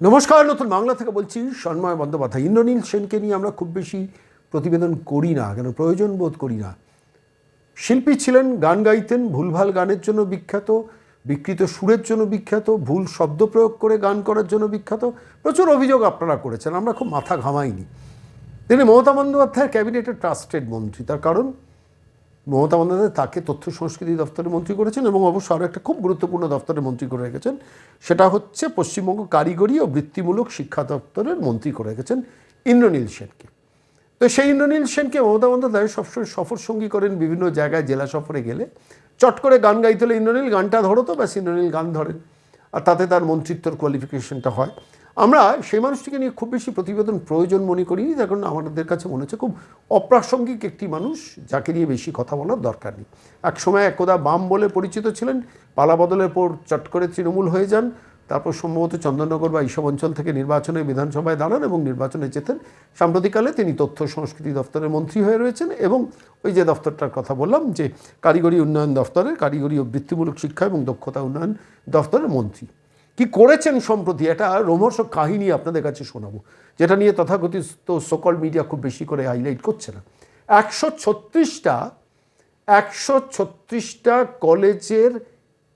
নমস্কার, নতুন বাংলা থেকে বলছি সন্ময় বন্দ্যোপাধ্যায়। ইন্দ্রনীল সেনকে নিয়ে আমরা খুব বেশি প্রতিবেদন করি না, কেন প্রয়োজন বোধ করি না। শিল্পী ছিলেন, গান গাইতেন, ভুলভাল গানের জন্য বিখ্যাত, বিকৃত সুরের জন্য বিখ্যাত, ভুল শব্দ প্রয়োগ করে গান করার জন্য বিখ্যাত, প্রচুর অভিযোগ আপনারা করেছেন, আমরা খুব মাথা ঘামাইনি। তিনি মমতা বন্দ্যোপাধ্যায়ের ক্যাবিনেটের ট্রাস্টেড মন্ত্রী, তার কারণ মমতা বন্দ্যোপাধ্যায় তাকে তথ্য সংস্কৃতি দপ্তরের মন্ত্রী করেছেন এবং অবশ্য আরও একটা খুব গুরুত্বপূর্ণ দপ্তরের মন্ত্রী করে রেখেছেন। সেটা হচ্ছে পশ্চিমবঙ্গ কারিগরি ও বৃত্তিমূলক শিক্ষা দপ্তরের মন্ত্রী করে রেখেছেন ইন্দ্রনীল সেনকে। তো সেই ইন্দ্রনীল সেনকে মমতা বন্দ্যোপাধ্যায় সবসময় সফর সঙ্গী করেন বিভিন্ন জায়গায়, জেলা সফরে গেলে। চট করে গান গাইতে হলে ইন্দ্রনীল গানটা ধরো তো, ব্যাস ইন্দ্রনীল গান ধরেন। আর তাতে তার মন্ত্রিত্বর কোয়ালিফিকেশনটা হয়। আমরা সেই মানুষটিকে নিয়ে খুব বেশি প্রতিবেদন প্রয়োজন মনে করিনি তার কারণ আমাদের কাছে মনে হচ্ছে খুব অপ্রাসঙ্গিক একটি মানুষ, যাকে নিয়ে বেশি কথা বলার দরকার নেই। এক সময় একদা বাম বলে পরিচিত ছিলেন, পালা বদলের পর চট করে তৃণমূল হয়ে যান, তারপর সম্ভবত চন্দননগর বা এইসব অঞ্চল থেকে নির্বাচনে বিধানসভায় দাঁড়ান এবং নির্বাচনে যেতেন সাম্প্রতিককালে তিনি তথ্য সংস্কৃতি দপ্তরের মন্ত্রী হয়ে রয়েছেন এবং ওই যে দপ্তরটার কথা বললাম, যে কারিগরি উন্নয়ন দপ্তরের কারিগরি ও বৃত্তিমূলক শিক্ষা এবং দক্ষতা উন্নয়ন দপ্তরের মন্ত্রী। কি করেছেন সম্প্রতি? একটা রোমর্ষ কাহিনী আপনাদের কাছে শোনাবো, যেটা নিয়ে তথাকথিত সকল মিডিয়া খুব বেশি করে হাইলাইট করছে না। একশো ছত্রিশটা একশো ছত্রিশটা কলেজের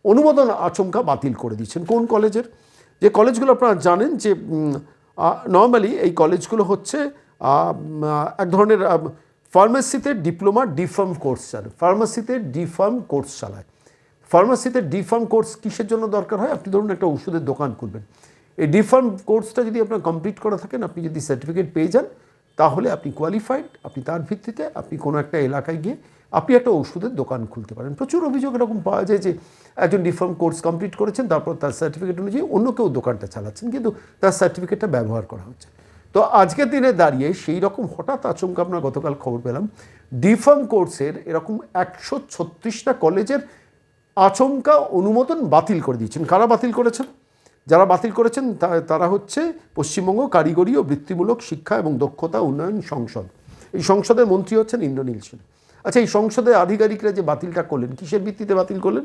অনুমোদন আচমকা বাতিল করে দিচ্ছেন কোন কলেজের? যে কলেজগুলো আপনারা জানেন যে নর্মালি এই কলেজগুলো হচ্ছে এক ধরনের ফার্মেসিতে ডিপ্লোমা ডিফার্ম কোর্স চালায়। ফার্মাসিতে ডিফার্ম কোর্স চালায়। ফার্মাসিতে ডিফার্ম কোর্স কিসের জন্য দরকার হয়? আপনি ধরুন একটা ওষুধের দোকান খুলবেন। এই ডিফার্ম কোর্সটা যদি আপনার কমপ্লিট করা থাকেন আপনি যদি সার্টিফিকেট পেয়ে যান, তাহলে আপনি কোয়ালিফাইড আপনি তার ভিত্তিতে আপনি কোনো একটা এলাকায় গিয়ে আপনি একটা ওষুধের দোকান খুলতে পারেন। প্রচুর অভিযোগ এরকম পাওয়া যায় যে একজন ডিফার্ম কোর্স কমপ্লিট করেছেন, তারপর তার সার্টিফিকেট অনুযায়ী অন্য কেউ দোকানটা চালাচ্ছেন, কিন্তু তার সার্টিফিকেটটা ব্যবহার করা হচ্ছে। তো আজকের দিনে দাঁড়িয়ে সেই রকম হঠাৎ আচমকা আমরা গতকাল খবর পেলাম ডিফার্ম কোর্সের এরকম একশো ছত্রিশটা কলেজের আচমকা অনুমোদন বাতিল করে দিয়েছেন। কারা বাতিল করেছেন? যারা বাতিল করেছেন তারা হচ্ছে পশ্চিমবঙ্গ কারিগরি ও বৃত্তিমূলক শিক্ষা এবং দক্ষতা উন্নয়ন সংসদ। এই সংসদের মন্ত্রী হচ্ছেন ইন্দ্রনীল সেন। আচ্ছা এই সংসদের আধিকারিকরা যে বাতিলটা করলেন, কিসের ভিত্তিতে বাতিল করলেন?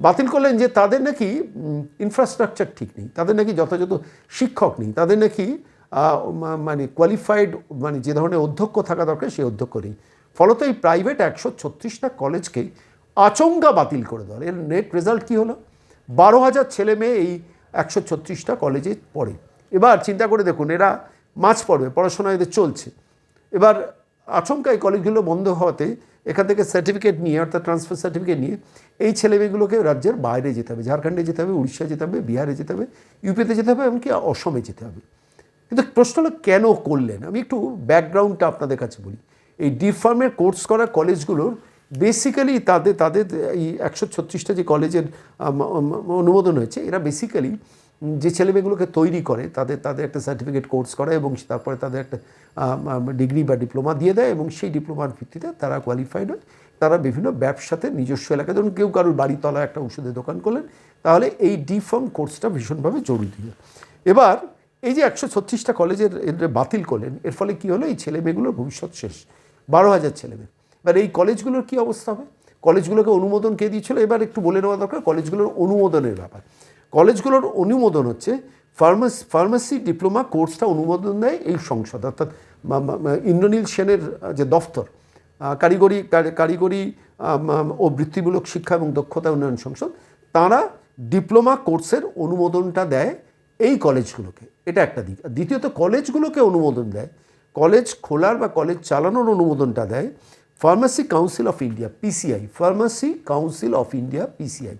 বাতিল করলেন যে তাদের নাকি ইনফ্রাস্ট্রাকচার ঠিক নেই, তাদের নাকি যথাযথ শিক্ষক নেই, তাদের নাকি মানে কোয়ালিফাইড মানে যে ধরনের অধ্যক্ষ থাকা দরকার, সেই অধ্যক্ষ নেই। ফলত এই প্রাইভেট একশো ছত্রিশটা কলেজকে আচমকা বাতিল করে দেওয়ার এর নেট রেজাল্ট কী হলো? বারো হাজার ছেলে মেয়ে এই একশো ছত্রিশটা কলেজে পড়ে। এবার চিন্তা করে দেখুন, এরা মাছ পড়বে পড়াশোনা এদের চলছে। এবার আচমকা এই কলেজগুলো বন্ধ হওয়াতে এখান থেকে সার্টিফিকেট নিয়ে, অর্থাৎ ট্রান্সফার সার্টিফিকেট নিয়ে এই ছেলেমেয়েগুলোকে রাজ্যের বাইরে যেতে হবে। ঝাড়খণ্ডে যেতে হবে উড়িষ্যা যেতে হবে, বিহারে যেতে হবে ইউপিতে যেতে হবে, এমনকি অসমে যেতে হবে। কিন্তু প্রশ্ন হলো, কেন করলেন? আমি একটু ব্যাকগ্রাউন্ডটা আপনাদের কাছে বলি। এই ডিফার্মের কোর্স করা কলেজগুলোর বেসিক্যালি তাদের তাদের এই একশো ছত্রিশটা যে কলেজের অনুমোদন হয়েছে, এরা বেসিক্যালি যে ছেলেমেয়েগুলোকে তৈরি করে, তাদের তাদের একটা সার্টিফিকেট কোর্স করে এবং তারপরে তাদের একটা ডিগ্রি বা ডিপ্লোমা দিয়ে দেয় এবং সেই ডিপ্লোমার ভিত্তিতে তারা কোয়ালিফাইড হয়। তারা বিভিন্ন ব্যবসাতে নিজস্ব এলাকায়, ধরুন কেউ কারোর বাড়ির তলায় একটা ওষুধের দোকান করলেন, তাহলে এই ডিফার্ম কোর্সটা ভীষণভাবে জরুরি এবার এই যে একশো ছত্রিশটা কলেজের বাতিল করলেন, এর ফলে কী হলো? এই ছেলে মেয়েগুলোর ভবিষ্যৎ শেষ। বারো হাজার ছেলে মেয়ে এবার এই কলেজগুলোর কী অবস্থা হবে? কলেজগুলোকে অনুমোদন কে দিয়েছিল? এবার একটু বলে নেওয়া দরকার, কলেজগুলোর অনুমোদনের ব্যাপার। কলেজগুলোর অনুমোদন হচ্ছে, ফার্মাসি ফার্মাসি ডিপ্লোমা কোর্সটা অনুমোদন দেয় এই সংসদ, অর্থাৎ ইন্দ্রনীল সেনের যে দফতর কারিগরি কারিগরি ও বৃত্তিমূলক শিক্ষা এবং দক্ষতা উন্নয়ন সংসদ, তারা ডিপ্লোমা কোর্সের অনুমোদনটা দেয় এই কলেজগুলোকে। এটা একটা দিক। দ্বিতীয়ত, কলেজগুলোকে অনুমোদন দেয়। কলেজ খোলার বা কলেজ চালানোর অনুমোদনটা দেয় pharmacy council of India PCI pharmacy council of India PCI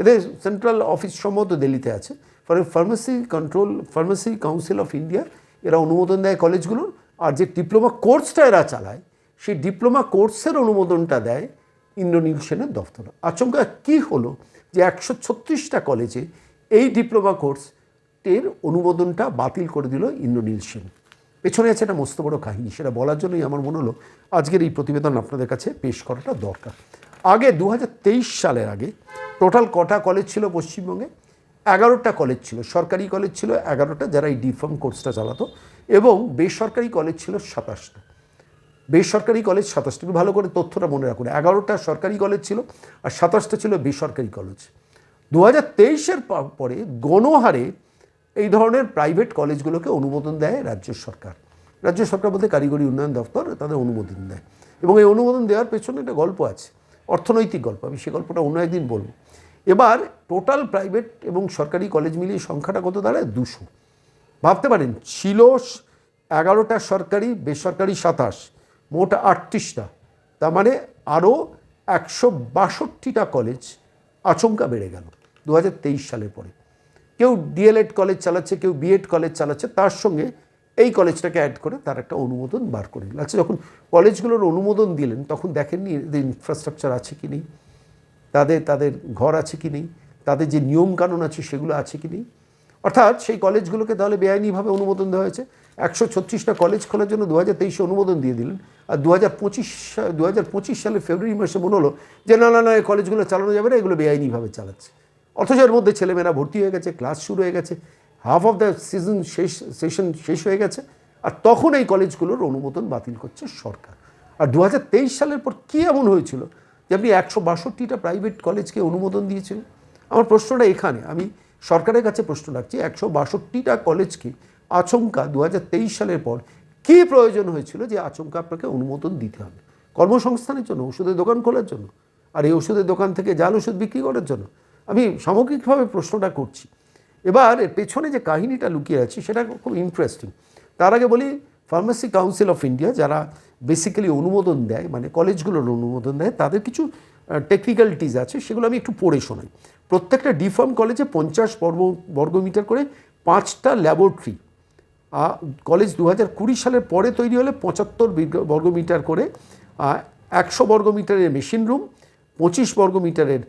এদের সেন্ট্রাল অফিস সম্ভবত দিল্লিতে আছে। ফলে pharmacy control pharmacy council of India এরা অনুমোদন দেয় কলেজগুলোর আর যে ডিপ্লোমা কোর্সটা এরা চালায়, সেই ডিপ্লোমা কোর্সের অনুমোদনটা দেয় ইন্দ্রনীল সেনের দফতর। আচমকা কী হলো যে একশো ছত্রিশটা কলেজে এই ডিপ্লোমা কোর্স এর অনুমোদনটা বাতিল করে দিল ইন্দ্রনীল সেন। পেছনে আছে একটা মস্ত বড় কাহিনী, সেটা বলার জন্যই আমার মনে হলো আজকের এই প্রতিবেদন আপনাদের কাছে পেশ করাটা দরকার। আগে দু হাজার তেইশ সালের আগে টোটাল কটা কলেজ ছিল পশ্চিমবঙ্গে? এগারোটা কলেজ ছিল, সরকারি কলেজ ছিল এগারোটা, যারা এই ডিফার্ম কোর্সটা চালাতো, এবং বেসরকারি কলেজ ছিল সাতাশটা। বেসরকারি কলেজ সাতাশটা ভালো করে তথ্যটা মনে রাখুন, এগারোটা সরকারি কলেজ ছিল আর সাতাশটা ছিল বেসরকারি কলেজ। দু হাজার তেইশের পরে গণহারে এই ধরনের প্রাইভেট কলেজগুলোকে অনুমোদন দেয় রাজ্য সরকার। রাজ্য সরকার বলতে কারিগরি উন্নয়ন দপ্তর তাদের অনুমোদন দেয়। এবং এই অনুমোদন দেওয়ার পেছনে একটা গল্প আছে, অর্থনৈতিক গল্প, আমি সে গল্পটা অন্য একদিন বলব। এবার টোটাল প্রাইভেট এবং সরকারি কলেজ মিলিয়ে সংখ্যাটা কত দাঁড়ায়? দুশো। ভাবতে পারেন, ছিল এগারোটা সরকারি, বেসরকারি সাতাশ, মোট আটত্রিশটা। তার মানে আরও একশো বাষট্টিটা কলেজ আচমকা বেড়ে গেল দু হাজার তেইশ সালের পরে। কেউ ডিএলএড কলেজ চালাচ্ছে, কেউ বিএড কলেজ চালাচ্ছে, তার সঙ্গে এই কলেজটাকে অ্যাড করে তার একটা অনুমোদন বার করে দিল আচ্ছা যখন কলেজগুলোর অনুমোদন দিলেন, তখন দেখেননি এদের ইনফ্রাস্ট্রাকচার আছে কি নেই? তাদের তাদের ঘর আছে কি নেই? তাদের যে নিয়মকানুন আছে, সেগুলো আছে কি নেই? অর্থাৎ সেই কলেজগুলোকে তাহলে বেআইনিভাবে অনুমোদন দেওয়া হয়েছে। একশো ছত্রিশটা কলেজ খোলার জন্য দু হাজার তেইশে অনুমোদন দিয়ে দিলেন। আর দু হাজার পঁচিশ, দু হাজার পঁচিশ সালে ফেব্রুয়ারি মাসে মনে হলো যে, না না না, এই কলেজগুলো চালানো যাবে না, এগুলো বেআইনিভাবে চালাচ্ছে। অথচ এর মধ্যে ছেলেমেয়েরা ভর্তি হয়ে গেছে ক্লাস শুরু হয়ে গেছে হাফ অফ দ্য সিজন শেষ সেশন শেষ হয়ে গেছে, আর তখন এই কলেজগুলোর অনুমোদন বাতিল করছে সরকার। আর দু হাজার তেইশ সালের পর কী এমন হয়েছিল যে আপনি একশো বাষট্টিটা প্রাইভেট কলেজকে অনুমোদন দিয়েছিলেন? আমার প্রশ্নটা এখানে, আমি সরকারের কাছে প্রশ্ন রাখছি, একশো বাষট্টিটা কলেজকে আচমকা দু হাজার তেইশ সালের পর কী প্রয়োজন হয়েছিল যে আচমকা আপনাকে অনুমোদন দিতে হবে? কর্মসংস্থানের জন্য, ওষুধের দোকান খোলার জন্য, আর এই ওষুধের দোকান থেকে জাল ওষুধ বিক্রি করার জন্য? আমি সামগ্রিকভাবে প্রশ্নটা করছি। এবার এর পেছনে যে কাহিনীটা লুকিয়ে আছে সেটা খুব ইন্টারেস্টিং তার আগে বলি ফার্মাসি কাউন্সিল অফ ইন্ডিয়া যারা বেসিক্যালি অনুমোদন দেয় মানে কলেজগুলোর অনুমোদন দেয়, তাদের কিছু টেকনিক্যালিটিস আছে, সেগুলো আমি একটু পড়ে শোনাই। প্রত্যেকটা ডিফার্ম কলেজে পঞ্চাশ বর্গ বর্গমিটার করে পাঁচটা ল্যাবরেটরি কলেজ দু হাজার কুড়ি সালের পরে তৈরি হলে পঁচাত্তর বর্গমিটার করে একশো বর্গমিটারের মেশিন রুম পঁচিশ বর্গমিটারের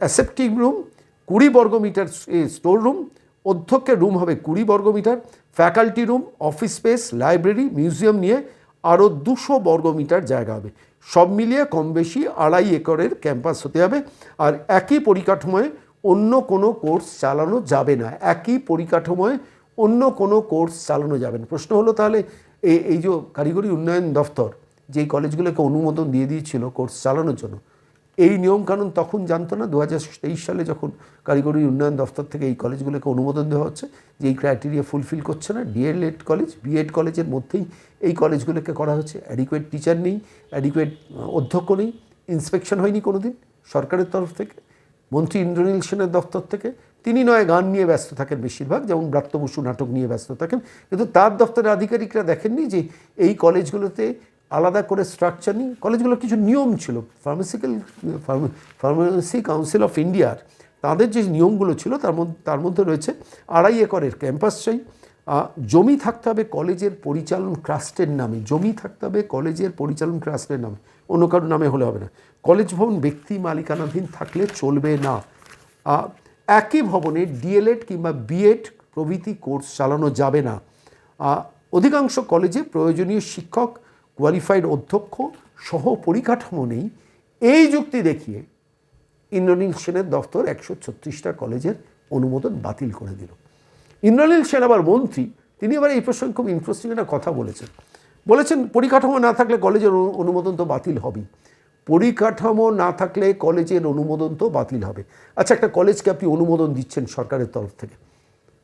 অ্যাসেপ্টিক রুম কুড়ি বর্গমিটার স্টোর রুম অধ্যক্ষের রুম হবে কুড়ি বর্গমিটার faculty room office space library museum নিয়ে আরও দুশো বর্গমিটার জায়গা হবে। সব মিলিয়ে কম বেশি আড়াই একরের ক্যাম্পাস হতে হবে। আর একই পরিকাঠামোয় অন্য কোনো কোর্স চালানো যাবে না। একই পরিকাঠামোয় অন্য কোনো কোর্স চালানো যাবে না। প্রশ্ন হলো তাহলে এই এই যে কারিগরি উন্নয়ন দফতর, যেই কলেজগুলোকে অনুমোদন দিয়ে দিয়েছিল কোর্স চালানোর জন্য এই নিয়মকানুন তখন জানতো না। দু হাজার তেইশ সালে যখন কারিগরি উন্নয়ন দফতর থেকে এই কলেজগুলোকে অনুমোদন দেওয়া হচ্ছে যে এই ক্রাইটেরিয়া ফুলফিল করছে না ডিএলএড কলেজ বিএড কলেজের মধ্যেই এই কলেজগুলোকে করা হচ্ছে। অ্যাডিকুয়েট টিচার নেই অ্যাডিকুয়েট অধ্যক্ষ নেই ইন্সপেকশন হয়নি কোনো দিন সরকারের তরফ থেকে, মন্ত্রী ইন্দ্রনীল সেনের দফতর থেকে। তিনি নয়, গান নিয়ে ব্যস্ত থাকেন বেশিরভাগ, যেমন ব্রাত্য বসু নাটক নিয়ে ব্যস্ত থাকেন। কিন্তু তার দপ্তরের আধিকারিকরা দেখেননি যে এই কলেজগুলোতে আলাদা করে স্ট্রাকচার নেই কলেজগুলোর কিছু নিয়ম ছিল। ফার্মাসিক্যাল ফার্মাসি কাউন্সিল অফ ইন্ডিয়ার তাদের যে নিয়মগুলো ছিল, তার মধ্যে তার মধ্যে রয়েছে আড়াই একরের ক্যাম্পাস চাই। জমি থাকতে হবে কলেজের পরিচালন ট্রাস্টের নামে। জমি থাকতে হবে কলেজের পরিচালন ট্রাস্টের নামে। অন্য কারোর নামে হলে হবে না। কলেজ ভবন ব্যক্তি মালিকানাধীন থাকলে চলবে না। একই ভবনে ডিএলএড কিংবা বিএড প্রভৃতি কোর্স চালানো যাবে না। অধিকাংশ কলেজে প্রয়োজনীয় শিক্ষক কোয়ালিফাইড অধ্যক্ষ সহ পরিকাঠামো নেই। এই যুক্তি দেখিয়ে ইন্দ্রনীল সেনের দফতর একশো ছত্রিশটা কলেজের অনুমোদন বাতিল করে দিল। ইন্দ্রনীল সেন আবার মন্ত্রী, তিনি আবার এই প্রসঙ্গে খুব ইন্টারেস্টিং একটা কথা বলেছেন। বলেছেন, পরিকাঠামো না থাকলে কলেজের অনুমোদন তো বাতিল হবেই। পরিকাঠামো না থাকলে কলেজের অনুমোদন তো বাতিল হবে। আচ্ছা একটা কলেজকে আপনি অনুমোদন দিচ্ছেন সরকারের তরফ থেকে।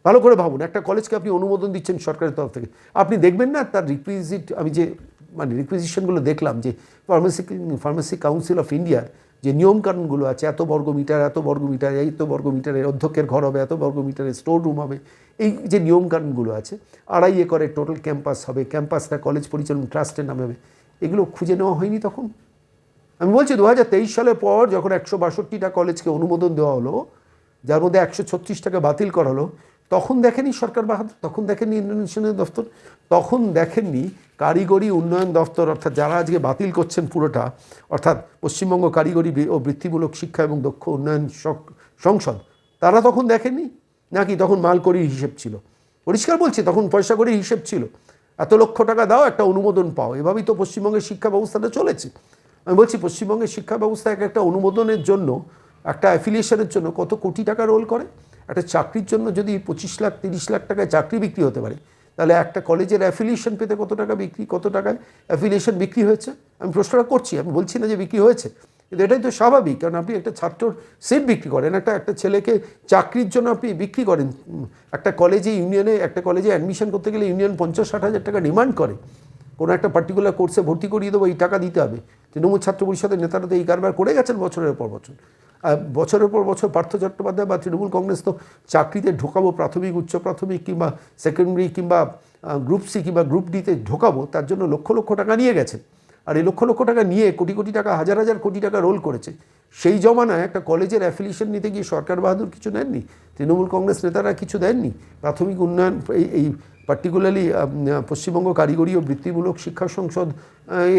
ভালো করে ভাবুন, একটা কলেজকে আপনি অনুমোদন দিচ্ছেন সরকারের তরফ থেকে। আপনি দেখবেন না তার রিকুইজিট আমি যে মানে রিকুইজিশনগুলো দেখলাম যে ফার্মেসি ফার্মেসি কাউন্সিল অফ ইন্ডিয়ার যে নিয়মকানুনগুলো আছে, এত বর্গমিটার এত বর্গমিটার এত বর্গমিটারের অধ্যক্ষের ঘর হবে, এত বর্গমিটারের স্টোর রুম হবে, এই যে নিয়মকানুনগুলো আছে, আড়াই একরের টোটাল ক্যাম্পাস হবে ক্যাম্পাসটা কলেজ পরিচালন ট্রাস্টের নামে হবে, এগুলো খুঁজে নেওয়া হয়নি তখন। আমি বলছি দু হাজার তেইশ সালের পর যখন একশো বাষট্টিটা কলেজকে অনুমোদন দেওয়া হলো, যার মধ্যে একশো ছত্রিশটাকে বাতিল করা হলো, তখন দেখেনি সরকার বাহাদুর, তখন দেখেননি ইন্টারন্যাশনাল দফতর, তখন দেখেননি কারিগরি উন্নয়ন দফতর, অর্থাৎ যারা আজকে বাতিল করছেন পুরোটা, অর্থাৎ পশ্চিমবঙ্গ কারিগরি ও বৃত্তিমূলক শিক্ষা এবং দক্ষ উন্নয়ন সংসদ, তারা তখন দেখেননি? নাকি তখন মালকড়ির হিসেব ছিল? পরিষ্কার বলছি, তখন পয়সা করির হিসেব ছিল। এত লক্ষ টাকা দাও, একটা অনুমোদন পাও। এভাবেই তো পশ্চিমবঙ্গের শিক্ষা ব্যবস্থাটা চলেছে। আমি বলছি, পশ্চিমবঙ্গের শিক্ষা ব্যবস্থা এক একটা অনুমোদনের জন্য, একটা অ্যাফিলিয়েশনের জন্য কত কোটি টাকা রোল করে? একটা চাকরির জন্য যদি পঁচিশ লাখ, তিরিশ লাখ টাকায় চাকরি বিক্রি হতে পারে তাহলে একটা কলেজের অ্যাফিলিয়েশন পেতে কত টাকা বিক্রি, কত টাকায় অ্যাফিলিয়েশন বিক্রি হয়েছে? আমি প্রশ্নটা করছি, আমি বলছি না যে বিক্রি হয়েছে, কিন্তু এটাই তো স্বাভাবিক, কারণ আপনি একটা ছাত্রর সিট বিক্রি করেন, একটা একটা ছেলেকে চাকরির জন্য আপনি বিক্রি করেন একটা কলেজে ইউনিয়নে একটা কলেজে অ্যাডমিশন করতে গেলে ইউনিয়ন পঞ্চাশ, ষাট হাজার টাকা ডিমান্ড করে। কোনো একটা পার্টিকুলার কোর্সে ভর্তি করিয়ে দেবো, এই টাকা দিতে হবে। তৃণমূল ছাত্র পরিষদের নেতারা তো এই কারবার করে গেছেন বছরের পর বছর। বছরের পর বছর পার্থ চট্টোপাধ্যায় বা তৃণমূল কংগ্রেস তো চাকরিতে ঢোকাবো, প্রাথমিক, উচ্চ প্রাথমিক কিংবা সেকেন্ডারি কিংবা গ্রুপ সি কিংবা গ্রুপ ডিতে ঢোকাবো, তার জন্য লক্ষ লক্ষ টাকা নিয়ে গেছেন আর এই লক্ষ লক্ষ টাকা নিয়ে কোটি কোটি টাকা, হাজার হাজার কোটি টাকা রোল করেছে। সেই জমানায় একটা কলেজের অ্যাফিলিয়েশন নিতে গিয়ে সরকার বাহাদুর কিছু নেননি? তৃণমূল কংগ্রেস নেতারা কিছু দেননি? প্রাথমিক উন্নয়ন, এই এই পার্টিকুলারলি পশ্চিমবঙ্গ কারিগরি ও বৃত্তিমূলক শিক্ষা সংসদ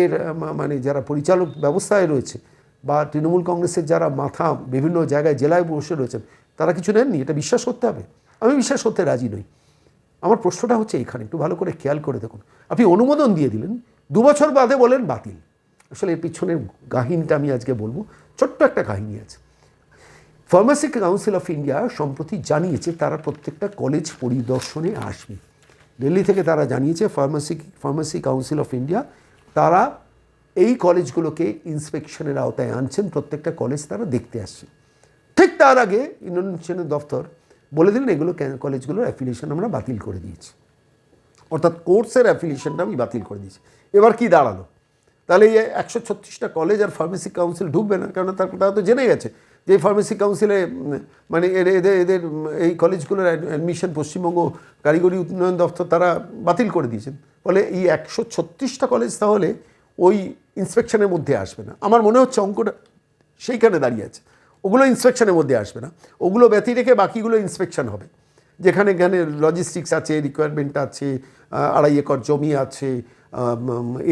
এর মানে যারা পরিচালক ব্যবস্থায় রয়েছে বা তৃণমূল কংগ্রেসের যারা মাথা বিভিন্ন জায়গায় জেলায় বসে রয়েছেন, তারা কিছু নেননি? এটা বিশ্বাস করতে হবে। আমি বিশ্বাস করতে রাজি নই। আমার প্রশ্নটা হচ্ছে এখানে একটু ভালো করে খেয়াল করে দেখুন। আপনি অনুমোদন দিয়ে দিলেন, দু বছর বাদে বলেন বাতিল। আসলে এর পিছনের কাহিনীটা আমি আজকে বলব। ছোট্ট একটা কাহিনী আছে। ফার্মাসি কাউন্সিল অফ ইন্ডিয়া সম্প্রতি জানিয়েছে, তারা প্রত্যেকটা কলেজ পরিদর্শনে আসবে। দিল্লি থেকে তারা জানিয়েছে pharmacy pharmacy council of India তারা এই কলেজগুলোকে ইন্সপেকশনের আওতায় আনছেন, প্রত্যেকটা কলেজ তারা দেখতে আসছে। ঠিক তার আগে ইন্ডোনেশিয়ানের দফতর বলে দিলেন, এগুলো কলেজগুলোর অ্যাফিলিয়েশন আমরা বাতিল করে দিয়েছি। অর্থাৎ কোর্সের অ্যাফিলিয়েশনটা আমি বাতিল করে দিয়েছি। এবার কি দাঁড়াল? তাহলে এই একশো ছত্রিশটা কলেজ আর ফার্মেসি কাউন্সিল ঢুকবে না কারণ তার তারা তো জেনে গেছে যে ফার্মেসি কাউন্সিলে মানে এদের এদের এই কলেজগুলোর অ্যাডমিশন পশ্চিমবঙ্গ কারিগরি উন্নয়ন দপ্তর তারা বাতিল করে দিয়েছেন। ফলে এই একশো ছত্রিশটা কলেজ তাহলে ওই ইন্সপেকশনের মধ্যে আসবে না। আমার মনে হচ্ছে অঙ্কটা সেইখানে দাঁড়িয়ে আছে। ওগুলো ইন্সপেকশনের মধ্যে আসবে না। ওগুলো ব্যতি রেখে বাকিগুলো ইন্সপেকশন হবে। যেখানে এখানে লজিস্টিক্স আছে রিকোয়ারমেন্ট আছে আড়াই একর জমি আছে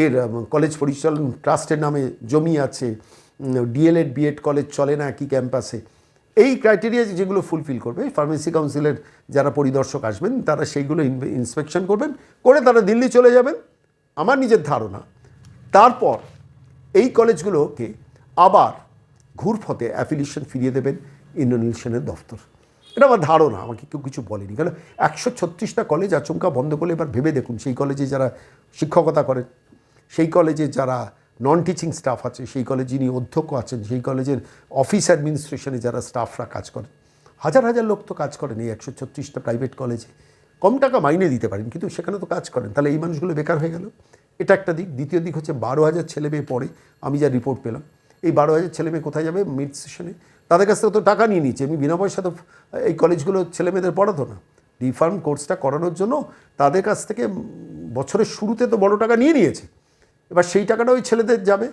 এর কলেজ পরিচালন ট্রাস্টের নামে জমি আছে ডিএলএড বিএড কলেজ চলে না একই ক্যাম্পাসে এই ক্রাইটেরিয়া যেগুলো ফুলফিল করবে ফার্মেসি কাউন্সিলের যারা পরিদর্শক আসবেন, তারা সেইগুলো ইন্সপেকশন করবেন। করে তারা দিল্লি চলে যাবেন। আমার নিজের ধারণা। তারপর এই কলেজগুলোকে আবার ঘুরফতে অ্যাফিলিয়েশন ফিরিয়ে দেবেন ইন্ডোনেশিয়ানের দফতর। এটা আমার ধারণা, আমাকে কেউ কিছু বলেনি। কারণ একশো ছত্রিশটা কলেজ আচমকা বন্ধ করলে এবার ভেবে দেখুন, সেই কলেজে যারা শিক্ষকতা করেন, সেই কলেজে যারা নন টিচিং স্টাফ আছে, সেই কলেজে যিনি অধ্যক্ষ আছেন, সেই কলেজের অফিস অ্যাডমিনিস্ট্রেশনে যারা স্টাফরা কাজ করেন, হাজার হাজার লোক তো কাজ করেন এই একশো ছত্রিশটা প্রাইভেট কলেজে। কম টাকা মাইনে দিতে পারেন, কিন্তু সেখানে তো কাজ করেন। তাহলে এই মানুষগুলো বেকার হয়ে গেল? এটা একটা দিক। দ্বিতীয় দিক হচ্ছে বারো হাজার ছেলে মেয়ে পড়ে, আমি যা রিপোর্ট পেলাম। এই বারো হাজার ছেলে মেয়ে কোথায় যাবে? মিড সেশনে তাদের কাছ থেকে তো টাকা নিয়ে নিচ্ছে আমি বিনা পয়সা তো এই কলেজগুলো ছেলে মেয়েদের পড়াতো না। ডিফার্ম কোর্সটা করানোর জন্য তাদের কাছ থেকে বছরের শুরুতে তো বড় টাকা নিয়ে নিয়েছে। এবার সেই টাকাটা ওই ছেলেদের যাবে।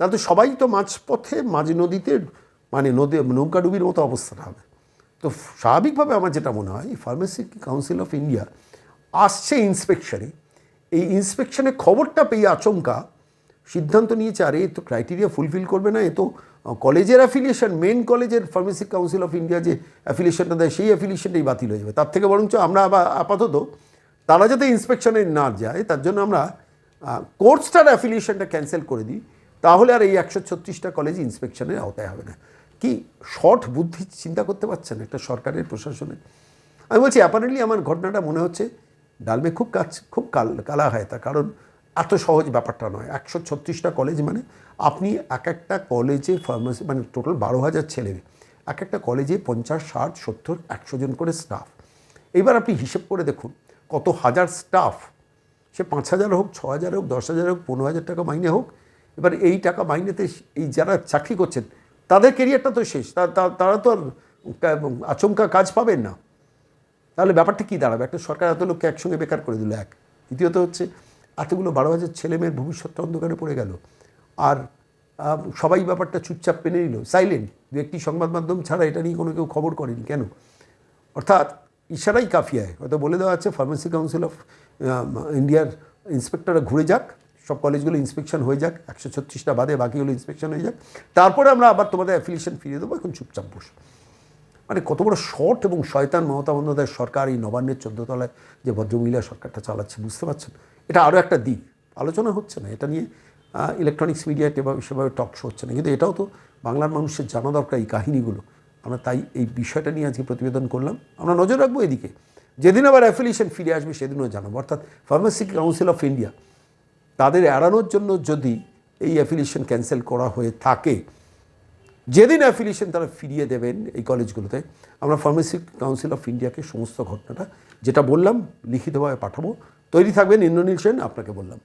তাহলে তো সবাই তো মাঝপথে, মাঝ নদীতে মানে নদী নৌকাডুবির মতো অবস্থাটা হবে। তো স্বাভাবিকভাবে আমার যেটা মনে হয় ফার্মেসি কাউন্সিল অফ ইন্ডিয়া আসছে ইন্সপেকশনে এই ইন্সপেকশনে খবরটা পেয়ে আচমকা সিদ্ধান্ত নিয়েছে, আরে, এ তো ক্রাইটেরিয়া ফুলফিল করবে না, এ তো কলেজের অ্যাফিলিয়েশন মেন কলেজের ফার্মেসি কাউন্সিল অফ ইন্ডিয়া যে অ্যাফিলিয়েশনটা দেয়, সেই অ্যাফিলিয়েশনটাই বাতিল হয়ে যাবে। তার থেকে বরঞ্চ আমরা আবার আপাতত তারা যাতে ইন্সপেকশনে না যায়, তার জন্য আমরা কোর্সটার অ্যাফিলিয়েশনটা ক্যান্সেল করে দিই, তাহলে আর এই একশো ছত্রিশটা কলেজ ইন্সপেকশনের আওতায় হবে না। কি শর্ট বুদ্ধি চিন্তা করতে পারছেন একটা সরকারের প্রশাসনে আমি বলছি অ্যাপারেন্টলি আমার ঘটনাটা মনে হচ্ছে ডালমে খুব কাজ খুব কাল, কালা হয় তা কারণ এত সহজ ব্যাপারটা নয়। একশো ছত্রিশটা কলেজ মানে আপনি এক একটা কলেজে ফার্মাসি মানে টোটাল বারো হাজার ছেলে এক একটা কলেজে পঞ্চাশ, ষাট, সত্তর, একশো জন করে স্টাফ এবার আপনি হিসেব করে দেখুন, কত হাজার স্টাফ সে পাঁচ হাজার হোক, ছ হাজার হোক, দশ হাজার হোক, পনেরো হাজার টাকা মাইনে হোক, এবার এই টাকা মাইনেতে এই যারা চাকরি করছেন, তাদের কেরিয়ারটা তো শেষ। তারা তো আর আচমকা কাজ পাবেন না। তাহলে ব্যাপারটা কী দাঁড়াবে? একটা সরকার এত লোককে একসঙ্গে বেকার করে দিল, এক। দ্বিতীয়ত হচ্ছে, এতগুলো বারো হাজার ছেলে মেয়ের ভবিষ্যৎটা অন্ধকারে পড়ে গেল। আর সবাই ব্যাপারটা চুপচাপ পেনে নিল। সাইলেন্ট, দু একটি সংবাদ মাধ্যম ছাড়া এটা নিয়ে কোনো কেউ খবর করেনি। কেন? অর্থাৎ ইশারাই কাফিয়ায়। হয়তো বলে দেওয়া আছে ফার্মেসি কাউন্সিল অফ ইন্ডিয়ার ইন্সপেক্টররা ঘুরে যাক, সব কলেজগুলো ইন্সপেকশন হয়ে যাক, একশো ছত্রিশটা বাদে বাকিগুলো ইন্সপেকশন হয়ে যাক। তারপরে আমরা আবার তোমাদের অ্যাফিলিয়েশন ফিরিয়ে দেবো, এখন চুপচাপ বসো। মানে কত বড় শর্ট এবং শয়তান মমতা বন্দ্যোপাধ্যায় সরকার, এই নবান্নের চোদ্দতলায় যে ভদ্রমহিলা সরকারটা চালাচ্ছে, বুঝতে পারছেন? এটা আরও একটা দিক। আলোচনা হচ্ছে না, এটা নিয়ে ইলেকট্রনিক্স মিডিয়ায় এভাবে সেভাবে টক শো হচ্ছে না। কিন্তু এটাও তো বাংলার মানুষের জানা দরকার এই কাহিনিগুলো। আমরা তাই এই বিষয়টা নিয়ে আজকে প্রতিবেদন করলাম। আমরা নজর রাখব এদিকে। যেদিন আবার অ্যাফিলিয়েশন ফিরে আসবে, সেদিনও জানাব। অর্থাৎ ফার্মাসি কাউন্সিল অফ ইন্ডিয়া তাদের এড়ানোর জন্য যদি এই অ্যাফিলিয়েশন ক্যান্সেল করা হয়ে থাকে যেদিন অ্যাফিলিয়েশন তারা ফিরিয়ে দেবেন এই কলেজগুলোতে, আমরা ফার্মেসি কাউন্সিল অফ ইন্ডিয়াকে সমস্ত ঘটনাটা যেটা বললাম, লিখিতভাবে পাঠাবো। তৈরি থাকবেন ইন্দ্রনীল সেন, আপনাকে বললাম।